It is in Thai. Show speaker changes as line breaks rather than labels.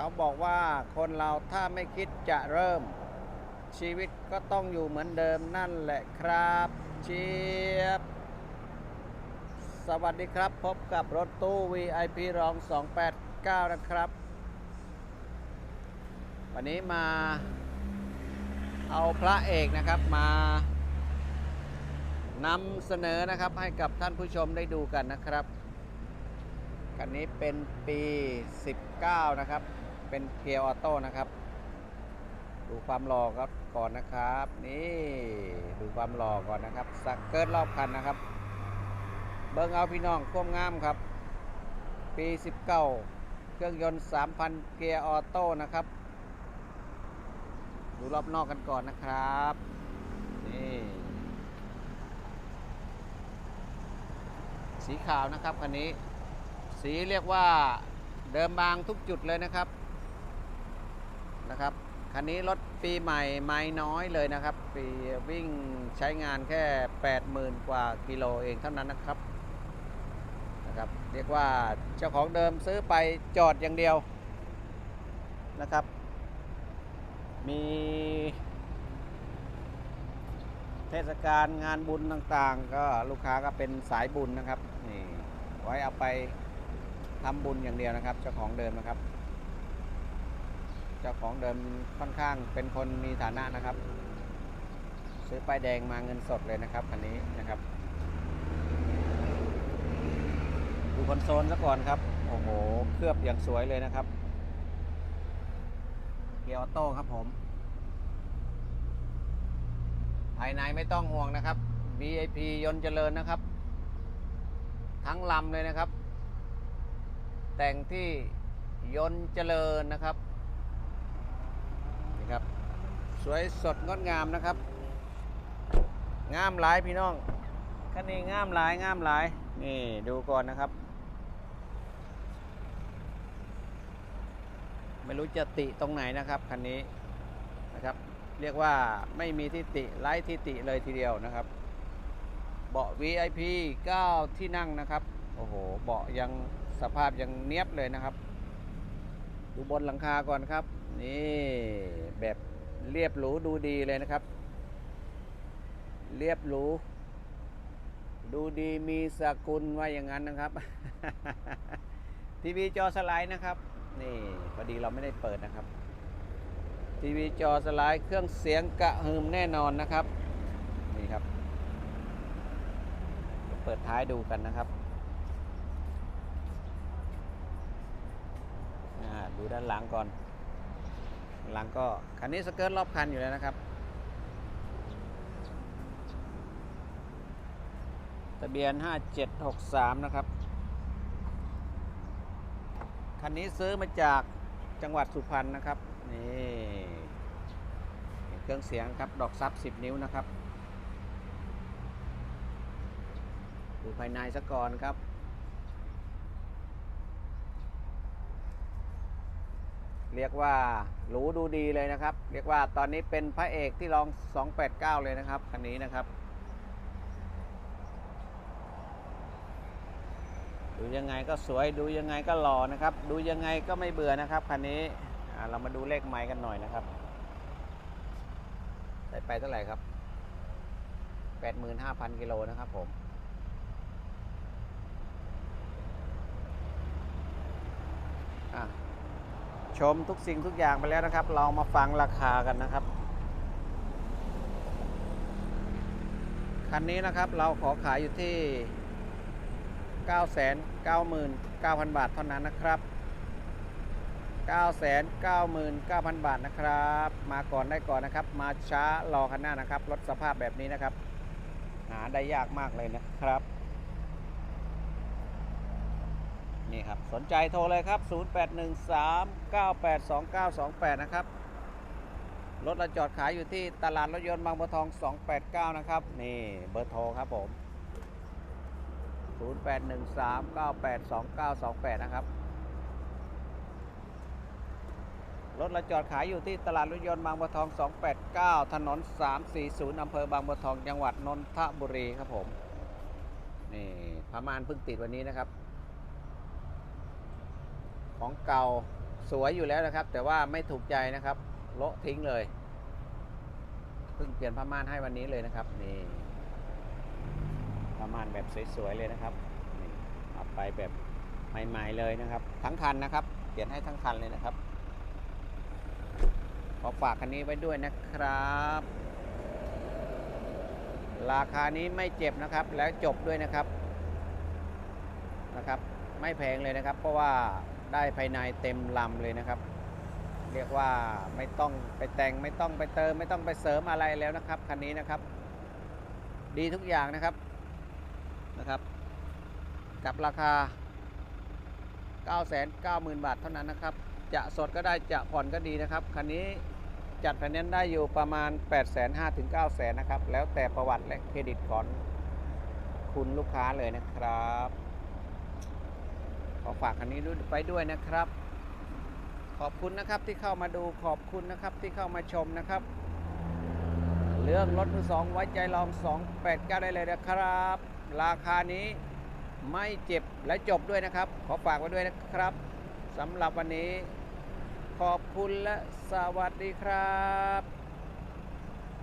เขาบอกว่าคนเราถ้าไม่คิดจะเริ่ม ชีวิตก็ต้องอยู่เหมือนเดิมนั่นแหละครับเชียบ สวัสดีครับ พบกับรถตู้ VIP รอง 289 นะครับ วันนี้มาเอาพระเอกนะครับมานำเสนอนะครับให้กับท่านผู้ชมได้ดูกันนะครับคันนี้เป็นปี 19 นะครับ เป็นเกียร์ออโต้นะครับ ดูความหล่อก็ก่อนนะครับ นี่ดูความหล่อก่อนนะครับ สักเกิร์ตรอบคันนะครับ เบิ้งเอาพี่น้องควมงามครับ ปี 19 เครื่องยนต์ 3,000 เกียร์ออโต้นะครับ ดูรอบนอกกันก่อนนะครับ นี่สีขาวนะครับคันนี้ สีเรียกว่าเดิมบางทุกจุดเลยนะครับ นะครับ คันนี้รถปีใหม่ไม่น้อยเลยนะครับ ปีวิ่งใช้งานแค่ 80,000 กว่ากิโลเองเท่านั้นนะครับนะครับเรียกว่าเจ้าของเดิมซื้อไปจอดอย่างเดียวนะครับ มีเทศกาลงานบุญต่างๆ ก็ลูกค้าก็เป็นสายบุญนะครับนี่ไว้เอาไปทำบุญอย่างเดียวนะครับ เจ้าของเดิมนะครับ เจ้าของเดิมค่อนข้างเป็นคนมีฐานะนะครับ ซื้อป้ายแดงมาเงินสดเลยนะครับคันนี้นะครับดูคอนโซลซะก่อนครับ โอ้โห เคลือบอย่างสวยเลยนะครับ เกียร์ออโต้ครับผม ภายในไม่ต้องห่วงนะครับ VIP ยนต์เจริญนะครับ ทั้งลำเลยนะครับ แต่งที่ยนต์เจริญนะครับ ครับ สวยสดงดงามนะครับ งามหลายพี่น้องคันนี้งามหลายงามหลาย นี่ดูก่อนนะครับ ไม่รู้จะติตรงไหนนะครับคันนี้นะครับ เรียกว่าไม่มีทิติไร้ทิติเลยทีเดียวนะครับ เบาะ VIP 9 ที่นั่งนะครับ โอ้โห เบาะยังสภาพยังเนียบเลยนะครับ ดูบนหลังคาก่อนครับ นี่แบบเรียบหรูดูดีเลยนะครับ เรียบหรูดูดีมีสกุลว่าอย่างนั้นนะครับ ทีวีจอสไลด์นะครับ นี่พอดีเราไม่ได้เปิดนะครับ ทีวีจอสไลด์เครื่องเสียงกระหึ่มแน่นอนนะครับ นี่ครับ เปิดท้ายดูกันนะครับอ่าดูด้านหลังก่อน หลังก็คันนี้สเกิร์ตรอบคันอยู่แล้วนะครับทะเบียน 5763 นะครับ คันนี้ซื้อมาจากจังหวัดสุพรรณนะครับ นี่เครื่องเสียงครับ ดอกซับ 10 นิ้วนะครับ ดูภายในซะก่อนครับ เรียกว่าหรูดูดีเลยนะครับ เรียกว่าตอนนี้เป็นพระเอกที่รอง 289 เลยนะครับคันนี้นะครับดูยังไงก็สวยดูยังไงก็หล่อนะครับ ดูยังไงก็ไม่เบื่อนะครับคันนี้เรามาดูเลขไม้กันหน่อยนะครับใส่ไปเท่าไหร่ครับ 85,000 กิโลนะครับผม อะ ชมทุกสิ่งทุกอย่างไปแล้วนะครับ เรามาฟังราคากันนะครับ คันนี้นะครับเราขอขายอยู่ที่ 999,000 บาทเท่านั้นนะครับ999,000 บาทนะครับ มาก่อนได้ก่อนนะครับ มาช้ารอคันหน้านะครับ รถสภาพแบบนี้นะครับ หาได้ยากมากเลยนะครับ นี่ครับ สนใจโทรเลยครับ 0813982928 นะครับ รถเราจอดขายอยู่ที่ตลาดรถยนต์บางบัวทอง 289 นะครับ นี่เบอร์โทรครับผม 0813982928 นะครับ รถเราจอดขายอยู่ที่ตลาดรถยนต์บางบัวทอง 289 ถนน 340 อำเภอบางบัวทอง จังหวัดนนทบุรีครับผม นี่พม่านเพิ่งติดวันนี้นะครับ ของเก่าสวยอยู่แล้วนะครับ แต่ว่าไม่ถูกใจนะครับโละทิ้งเลยเพิ่งเปลี่ยนผ้าม่านให้วันนี้เลยนะครับนี่ผ้าม่านแบบสวยๆเลยนะครับนี่เอาไปแบบใหม่ๆเลยนะครับ ทั้งคันนะครับ เปลี่ยนให้ทั้งคันเลยนะครับขอฝากคันนี้ไว้ด้วยนะครับ ราคานี้ไม่เจ็บนะครับ แล้วจบด้วยนะครับนะครับ ไม่แพงเลยนะครับ เพราะว่า ได้ภายในเต็มลำเลยนะครับ เรียกว่าไม่ต้องไปแต่งไม่ต้องไปเติม ไม่ต้องไปเสริมอะไรแล้วนะครับคันนี้นะครับ ดีทุกอย่างนะครับนะครับ กับราคา 990,000 บาทเท่านั้นนะครับ จะสดก็ได้จะผ่อนก็ดีนะครับคันนี้จัดไฟแนนซ์ได้อยู่ประมาณ 8 5 0 0 0ถึง9 0 0 0 0นะครับ แล้วแต่ประวัติและเครดิตของคุณลูกค้าเลยนะครับ อฝากคันนี้ไปด้วยนะครับ ขอบคุณนะครับที่เข้ามาดูขอบคุณนะครับที่เข้ามาชมนะครับ เรื่องรถมือสองไว้ใจลอง 289 ได้เลยนะครับ ราคานี้ไม่เจ็บและจบด้วยนะครับ ขอฝากไว้ด้วยนะครับสำหรับวันนี้ ขอบคุณและสวัสดีครับ